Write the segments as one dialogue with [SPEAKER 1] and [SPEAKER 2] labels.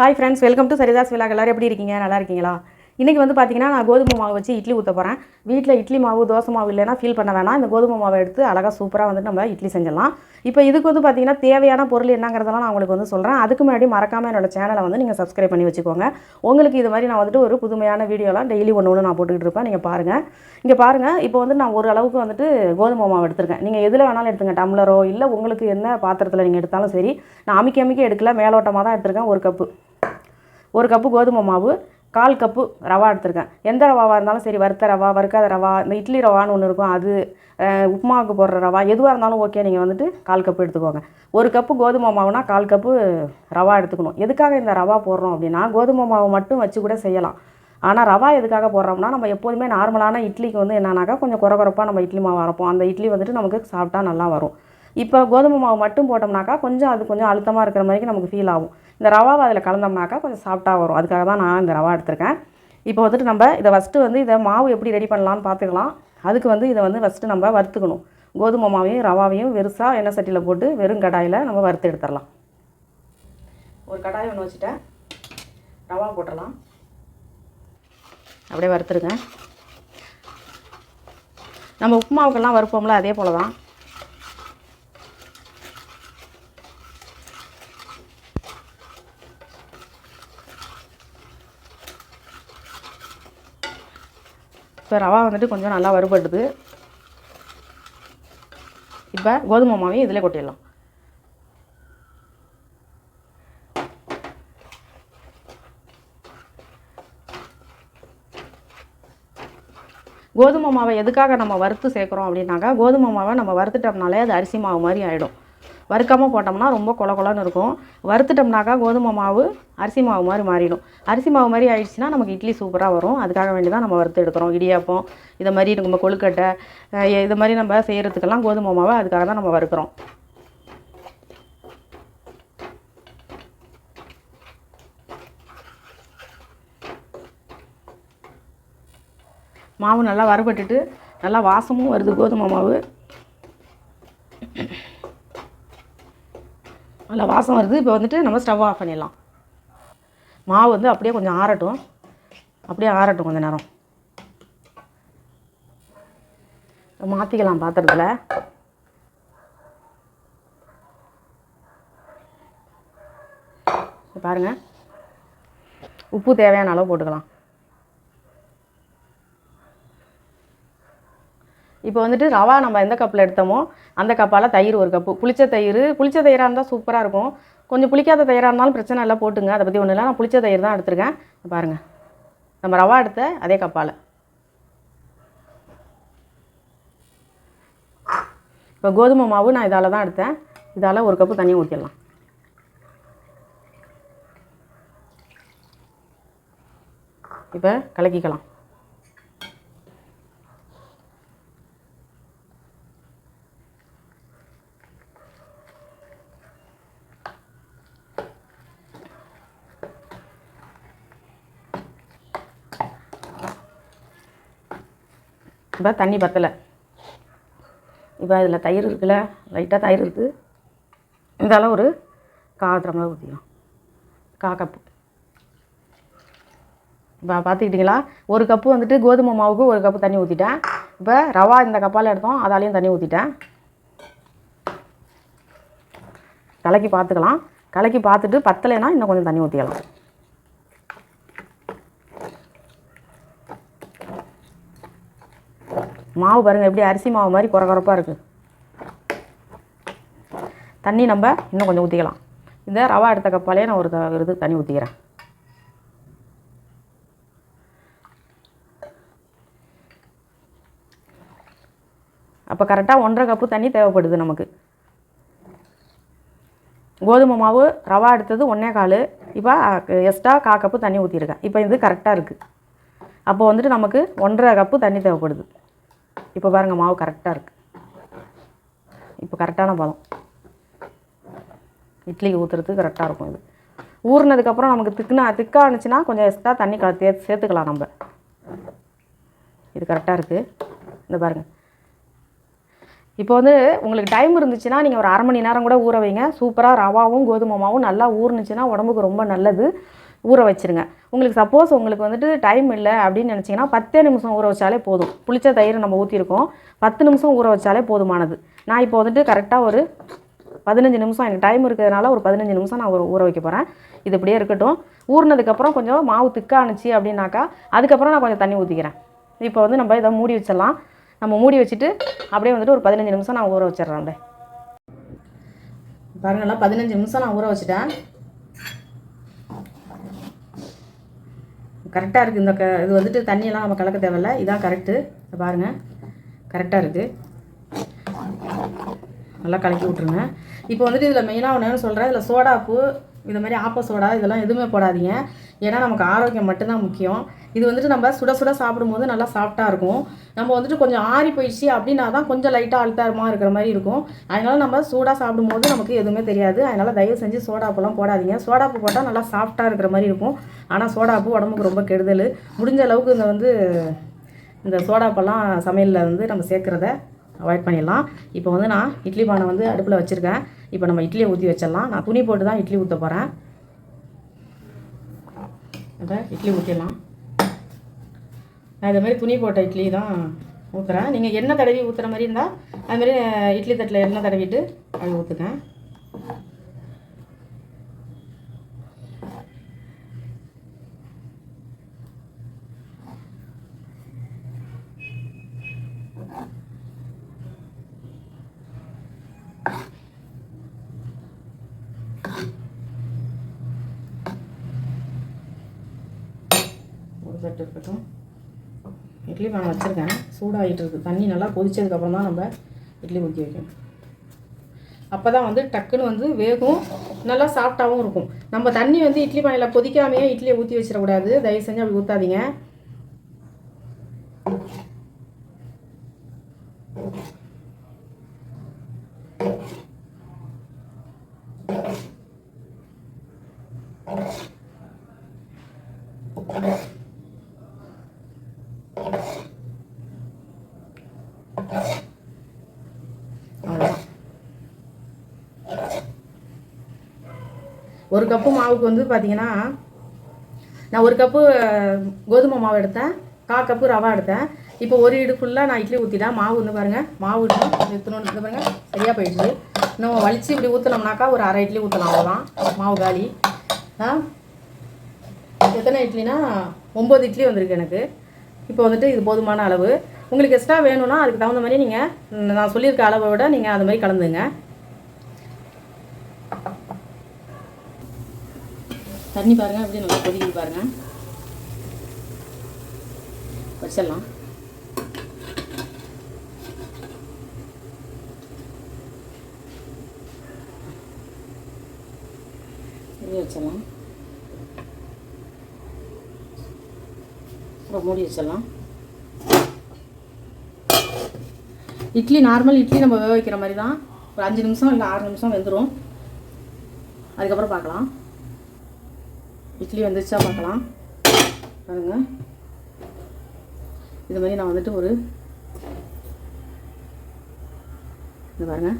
[SPEAKER 1] Hi friends welcome to Saritha's விழா எல்லாரும் எப்படி இருக்கீங்க நல்லா இருக்கீங்களா இன்றைக்கி வந்து பார்த்திங்கன்னா நான் கோதுமை மாவு வச்சு இட்லி ஊற்ற போகிறேன் வீட்டில் இட்லி மாவு தோசை மாவு இல்லைனா ஃபீல் பண்ண வேணாம் இந்த கோதுமை மாவை எடுத்து அழகாக சூப்பராக வந்து நம்ம இட்லி செஞ்சிடலாம் இப்போ இதுக்கு வந்து பார்த்திங்கன்னா தேவையான பொருள் என்னங்கிறதெல்லாம் நான் உங்களுக்கு வந்து சொல்கிறேன் அதுக்கு முன்னாடி மறக்காமல் என்னோடய சேனலை வந்து நீங்கள் சப்ஸ்கிரைப் பண்ணி வச்சுக்கோங்க உங்களுக்கு இது மாதிரி நான் வந்துட்டு ஒரு புதுமையான வீடியோலாம் டெய்லி ஒன்று ஒன்று நான் போட்டுக்கிட்டு இருப்பேன் நீங்கள் பாருங்கள் இங்கே பாருங்கள் இப்போ வந்து நான் ஒரு அளவுக்கு வந்துட்டு கோதுமை மாவு எடுத்துருக்கேன் நீங்கள் எதில் வேணாலும் எடுத்துங்க டம்ளரோ இல்லை உங்களுக்கு என்ன பாத்திரத்தில் நீங்கள் எடுத்தாலும் சரி நான் அமைக்க அமைக்க எடுக்கல மேலோட்டமாக தான் எடுத்துருக்கேன் ஒரு கப்பு ஒரு கப்பு கோதுமை மாவு கால் கப்பு ரவா எடுத்திருக்கேன் எந்த ரவாவாக இருந்தாலும் சரி வறுத்த ரவா வறுக்காத ரவா இந்த இட்லி ரவான்னு ஒன்று இருக்கும் அது உப்புமாவுக்கு போடுற ரவா எதுவாக இருந்தாலும் ஓகே நீங்கள் வந்துட்டு கால் கப்பு எடுத்துக்கோங்க ஒரு கப்பு கோதுமை மாவுனா கால் கப்பு ரவா எடுத்துக்கணும் எதுக்காக இந்த ரவா போடுறோம் அப்படின்னா கோதுமை மாவு மட்டும் வச்சு கூட செய்யலாம் ஆனால் ரவா எதுக்காக போடுறோம்னா நம்ம எப்போதுமே நார்மலான இட்லிக்கு வந்து என்னன்னாக்கா கொஞ்சம் குறை குறைப்பாக நம்ம இட்லி மாவு அரைப்போம் அந்த இட்லி வந்துட்டு நமக்கு சாப்பிட்டா நல்லா வரும் இப்போ கோதுமை மாவு மட்டும் போட்டோம்னாக்கா கொஞ்சம் அது கொஞ்சம் அழுத்தமாக இருக்கிற மாதிரி நமக்கு ஃபீல் ஆகும் இந்த ரவாவை அதில் கலந்தோம்னாக்கா கொஞ்சம் சாஃப்ட்டாக வரும் அதுக்காக தான் நான் இந்த ரவா எடுத்திருக்கேன் இப்போ வந்துட்டு நம்ம இதை ஃபஸ்ட்டு வந்து இதை மாவு எப்படி ரெடி பண்ணலான்னு பார்த்துக்கலாம் அதுக்கு வந்து இதை வந்து ஃபஸ்ட்டு நம்ம வறுத்துக்கணும் கோதுமை மாவையும் ரவாவையும் வெறுசாக எண்ணெய் சட்டியில் போட்டு வெறும் கடாயில் நம்ம வறுத்து எடுத்துடலாம் ஒரு கடாய் ஒன்று வச்சுட்டேன் ரவா போட்டுடலாம் அப்படியே வறுத்துருங்க நம்ம உப்புமாவுக்கெல்லாம் வறுப்போம்ல அதே போல் தான் இப்போ ரவா வந்துட்டு கொஞ்சம் நல்லா வருபடுது இப்போ கோதுமை மாவையும் இதில் கொட்டிடலாம் கோதுமை மாவை எதுக்காக நம்ம வறுத்து சேர்க்குறோம் அப்படின்னாக்கா கோதுமை மாவை நம்ம வறுத்துட்டோம்னாலே அது அரிசி மாவு மாதிரி ஆகிடும் வறுக்காமல் போட்டோம்னா ரொம்ப கொல கொலன்னு இருக்கும் வறுத்துட்டோம்னாக்கா கோதுமை மாவு அரிசி மாவு மாதிரி மாறிடும் அரிசி மாவு மாதிரி ஆயிடுச்சுன்னா நமக்கு இட்லி சூப்பராக வரும் அதுக்காக வேண்டி தான் நம்ம வறுத்து எடுக்கிறோம் இடியாப்பம் இதை மாதிரி நம்ம கொழுக்கட்டை இது மாதிரி நம்ம செய்கிறதுக்கெல்லாம் கோதுமை மாவை அதுக்காக தான் நம்ம வறுக்கிறோம் மாவு நல்லா வறுபட்டுட்டு நல்லா வாசமும் வருது கோதுமை மாவு நல்ல வாசம் வருது இப்போ வந்துட்டு நம்ம ஸ்டவ் ஆஃப் பண்ணிடலாம் மாவு வந்து அப்படியே கொஞ்சம் ஆறட்டும் அப்படியே ஆறட்டும் கொஞ்சம் நேரம் மாற்றிக்கலாம் பாத்திரத்தில் பாருங்கள் உப்பு தேவையான அளவு போட்டுக்கலாம் இப்போ வந்துட்டு ரவா நம்ம எந்த கப்பில் எடுத்தோமோ அந்த கப்பால் தயிர் ஒரு கப்பு புளிச்ச தயிர் புளிச்ச தயிராக இருந்தால் சூப்பராக இருக்கும் கொஞ்சம் புளிக்காத தயிராக இருந்தாலும் பிரச்சனை இல்லை போட்டுங்க அதை பற்றி ஒன்றும் இல்லை நான் புளிச்ச தயிர் தான் எடுத்திருக்கேன் பாருங்கள் நம்ம ரவா எடுத்த அதே கப்பால் இப்போ கோதுமை மாவு நான் இதால் தான் எடுத்தேன் இதால் ஒரு கப்பு தண்ணி ஊற்றிடலாம் இப்போ கலக்கிக்கலாம் இப்போ தண்ணி பற்றலை இப்போ இதில் தயிர் இருக்குல்ல லைட்டாக தயிர் இருக்குது இந்த அளவு ஒரு காத்திரமாக ஊற்றிடும் கா கப்பு இப்போ பார்த்துக்கிட்டிங்களா ஒரு கப்பு வந்துட்டு கோதுமை மாவுக்கு ஒரு கப்பு தண்ணி ஊற்றிட்டேன் இப்போ ரவா இந்த கப்பால் எடுத்தோம் அதாலையும் தண்ணி ஊற்றிட்டேன் கலக்கி பார்த்துக்கலாம் கலக்கி பார்த்துட்டு பத்தலைன்னா இன்னும் கொஞ்சம் தண்ணி ஊற்றிக்கலாம் மாவு பாருங்கள் எப்படி அரிசி மாவு மாதிரி குறை குறப்பாக இருக்குது தண்ணி நம்ம இன்னும் கொஞ்சம் ஊற்றிக்கலாம் இந்த ரவா எடுத்த கப்பாலே நான் ஒரு இது தண்ணி ஊற்றிக்கிறேன் அப்போ கரெக்டாக ஒன்றரை கப்பு தண்ணி தேவைப்படுது நமக்கு கோதுமை மாவு ரவா எடுத்தது ஒன்றே கால் இப்போ எக்ஸ்ட்ரா கா கப்பு தண்ணி ஊற்றிருக்கேன் இப்போ இது கரெக்டாக இருக்குது அப்போ வந்துட்டு நமக்கு ஒன்றரை கப்பு தண்ணி தேவைப்படுது இப்போ பாருங்கள் மாவு கரெக்டாக இருக்குது இப்போ கரெக்டான பதம் இட்லிக்கு ஊற்றுறதுக்கு கரெக்டாக இருக்கும் இது ஊறினதுக்கப்புறம் நமக்கு திக்குனா திக்காக இருந்துச்சுன்னா கொஞ்சம் எக்ஸ்ட்ரா தண்ணி தே சேர்த்துக்கலாம் நம்ம இது கரெக்டாக இருக்குது இந்த பாருங்கள் இப்போ வந்து உங்களுக்கு டைம் இருந்துச்சுன்னா நீங்கள் ஒரு அரை மணி நேரம் கூட ஊற வைங்க சூப்பராக ரவாவும் கோதுமை மாவும் நல்லா ஊறுனுச்சுன்னா உடம்புக்கு ரொம்ப நல்லது ஊற வச்சுருங்க உங்களுக்கு சப்போஸ் உங்களுக்கு வந்துட்டு டைம் இல்லை அப்படின்னு நினச்சிங்கன்னா பத்தே நிமிஷம் ஊற வச்சாலே போதும் புளிச்ச தயிர் நம்ம ஊற்றிருக்கோம் பத்து நிமிஷம் ஊற வச்சாலே போதுமானது நான் இப்போ வந்துட்டு கரெக்டாக ஒரு பதினஞ்சு நிமிஷம் எனக்கு டைம் இருக்கிறதுனால ஒரு பதினஞ்சு நிமிஷம் நான் ஒரு ஊற வைக்க போகிறேன் இது இப்படியே இருக்கட்டும் ஊறினதுக்கப்புறம் கொஞ்சம் மாவு திக்கானுச்சு அப்படின்னாக்கா அதுக்கப்புறம் நான் கொஞ்சம் தண்ணி ஊற்றிக்கிறேன் இப்போ வந்து நம்ம இதை மூடி வச்சிடலாம் நம்ம மூடி வச்சுட்டு அப்படியே வந்துட்டு ஒரு பதினஞ்சு நிமிஷம் நான் ஊற வச்சிட்றேன் பாருங்களா பதினஞ்சு நிமிஷம் நான் ஊற வச்சுட்டேன் கரெக்டாக இருக்குது இந்த க இது வந்துட்டு தண்ணியெல்லாம் நம்ம கலக்க தேவையில்ல இதான் கரெக்டு பாருங்கள் கரெக்டாக இருக்குது நல்லா கலக்கி விட்ருங்க இப்போ வந்துட்டு இதில் மெயினாக ஒன்று சொல்கிறேன் இதில் சோடாப்பு இந்த மாதிரி ஆப்ப சோடா இதெல்லாம் எதுவுமே போடாதீங்க ஏன்னா நமக்கு ஆரோக்கியம் மட்டும்தான் முக்கியம் இது வந்துட்டு நம்ம சுட சுட சாப்பிடும்போது நல்லா சாஃப்டாக இருக்கும் நம்ம வந்துட்டு கொஞ்சம் ஆறி போயிடுச்சு அப்படின்னா தான் கொஞ்சம் லைட்டாக அழுத்தாரமாக இருக்கிற மாதிரி இருக்கும் அதனால் நம்ம சூடாக சாப்பிடும்போது நமக்கு எதுவுமே தெரியாது அதனால் தயவு செஞ்சு சோடாப்பெல்லாம் போடாதீங்க சோடாப்பு போட்டால் நல்லா சாஃப்டாக இருக்கிற மாதிரி இருக்கும் ஆனால் சோடாப்பு உடம்புக்கு ரொம்ப கெடுதல் முடிஞ்ச அளவுக்கு இந்த வந்து இந்த சோடாப்பெல்லாம் சமையலில் வந்து நம்ம சேர்க்குறத அவாய்ட் பண்ணிடலாம் இப்போ வந்து நான் இட்லி பானை வந்து அடுப்பில் வச்சுருக்கேன் இப்போ நம்ம இட்லியை ஊற்றி வச்சிடலாம் நான் துணி போட்டு தான் இட்லி ஊற்ற போகிறேன் அதை இட்லி ஊற்றிடலாம் நான் இதே மாதிரி துணி போட்ட இட்லி தான் ஊற்றுறேன் நீங்கள் எண்ணெய் தடவி ஊற்றுற மாதிரி இருந்தால் அதுமாரி இட்லி தட்டில் எண்ணெய் தடவிட்டு அதை ஊற்றுங்க இருக்கட்டும் இருக்கட்டும் இட்லி பானை வச்சுருக்கேன் சூடாகிட்டு இருக்குது தண்ணி நல்லா கொதிச்சதுக்கப்புறம் தான் நம்ம இட்லி ஊற்றி வைக்கணும் அப்போ தான் வந்து டக்குன்னு வந்து வேகும் நல்லா சாஃப்டாகவும் இருக்கும் நம்ம தண்ணி வந்து இட்லி பானையில் கொதிக்காமையே இட்லியை ஊற்றி வச்சிடக்கூடாது தயவு செஞ்சு அப்படி ஊற்றாதீங்க ஒரு கப்பு மாவுக்கு வந்து பார்த்தீங்கன்னா நான் ஒரு கப்பு கோதுமை மாவு எடுத்தேன் கா கப்பு ரவா எடுத்தேன் இப்போ ஒரு இடு ஃபுல்லாக நான் இட்லி ஊற்றிட்டேன் மாவு வந்து பாருங்கள் மாவு இட்லாம் எத்தணும் பாருங்கள் சரியாக போயிடுச்சு நம்ம வலிச்சு இப்படி ஊற்றினோம்னாக்கா ஒரு அரை இட்லி ஊற்றலாம் அவ்வளோதான் மாவு காலி ஆ எத்தனை இட்லினா ஒம்பது இட்லி வந்திருக்கு எனக்கு இப்போ வந்துட்டு இது போதுமான அளவு உங்களுக்கு எக்ஸ்ட்ரா வேணும்னா அதுக்கு தகுந்த மாதிரி நீங்கள் நான் சொல்லியிருக்க அளவை விட நீங்கள் அது மாதிரி கலந்துங்க தண்ணி பாருங்கள் அப்படியே நல்லா கொதிக்கி பாருங்கள் வச்சிடலாம் வச்சிடலாம் அப்புறம் மூடி வச்சிடலாம் இட்லி நார்மல் இட்லி நம்ம வேக வைக்கிற மாதிரி தான் ஒரு அஞ்சு நிமிஷம் இல்லை ஆறு நிமிஷம் வெந்துடும் அதுக்கப்புறம் பார்க்கலாம் இட்லி வந்துருச்சா பார்க்கலாம் பாருங்க இது மாதிரி நான் வந்துட்டு ஒரு இது பாருங்க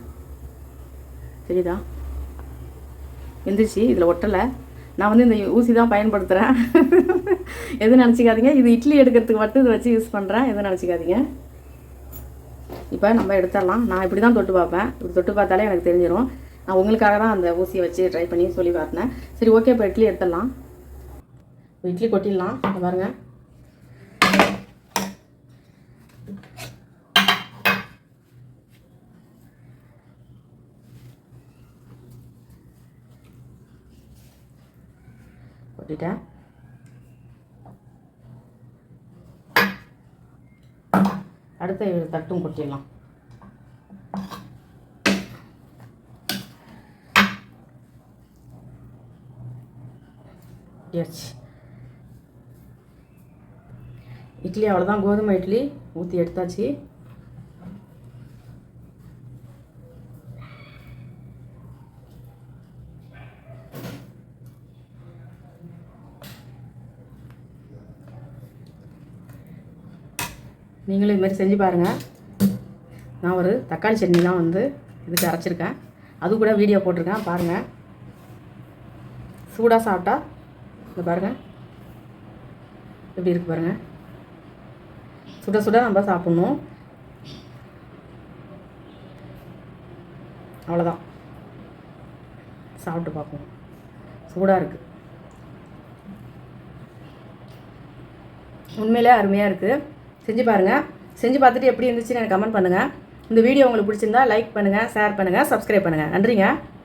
[SPEAKER 1] தெரியுதா எந்திரிச்சு இதில் ஒட்டலை நான் வந்து இந்த ஊசி தான் பயன்படுத்துகிறேன் எது நினச்சிக்காதீங்க இது இட்லி எடுக்கிறதுக்கு மட்டும் இதை வச்சு யூஸ் பண்ணுறேன் எதுவும் நினச்சிக்காதீங்க இப்போ நம்ம எடுத்துடலாம் நான் இப்படி தான் தொட்டு பார்ப்பேன் இப்படி தொட்டு பார்த்தாலே எனக்கு தெரிஞ்சிடும் நான் உங்களுக்காக தான் அந்த ஊசியை வச்சு ட்ரை பண்ணி சொல்லி பார்த்தேன் சரி ஓகே இப்போ இட்லி எடுத்துடலாம் இட்லி கொட்டிடலாம் பாருங்கள் கொட்டிட்டேன் அடுத்த தட்டும் கொட்டிடலாம் Yes. இட்லி அவ்வளோதான் கோதுமை இட்லி ஊற்றி எடுத்தாச்சு நீங்களும் இதுமாதிரி செஞ்சு பாருங்கள் நான் ஒரு தக்காளி சட்னிலாம் வந்து இதுக்கு அரைச்சிருக்கேன் அது கூட வீடியோ போட்டிருக்கேன் பாருங்கள் சூடாக சாப்பிட்டா இந்த பாருங்கள் எப்படி இருக்கு பாருங்கள் சுட சுட நம்ம சாப்பிட்ணும் அவ்வளோதான் சாப்பிட்டு பார்ப்போம் சூடாக இருக்குது உண்மையிலே அருமையாக இருக்குது செஞ்சு பாருங்கள் செஞ்சு பார்த்துட்டு எப்படி இருந்துச்சுன்னு எனக்கு கமெண்ட் பண்ணுங்கள் இந்த வீடியோ உங்களுக்கு பிடிச்சிருந்தா லைக் பண்ணுங்கள் ஷேர் பண்ணுங்கள் சப்ஸ்கிரைப் பண்ணுங்கள் நன்றிங்க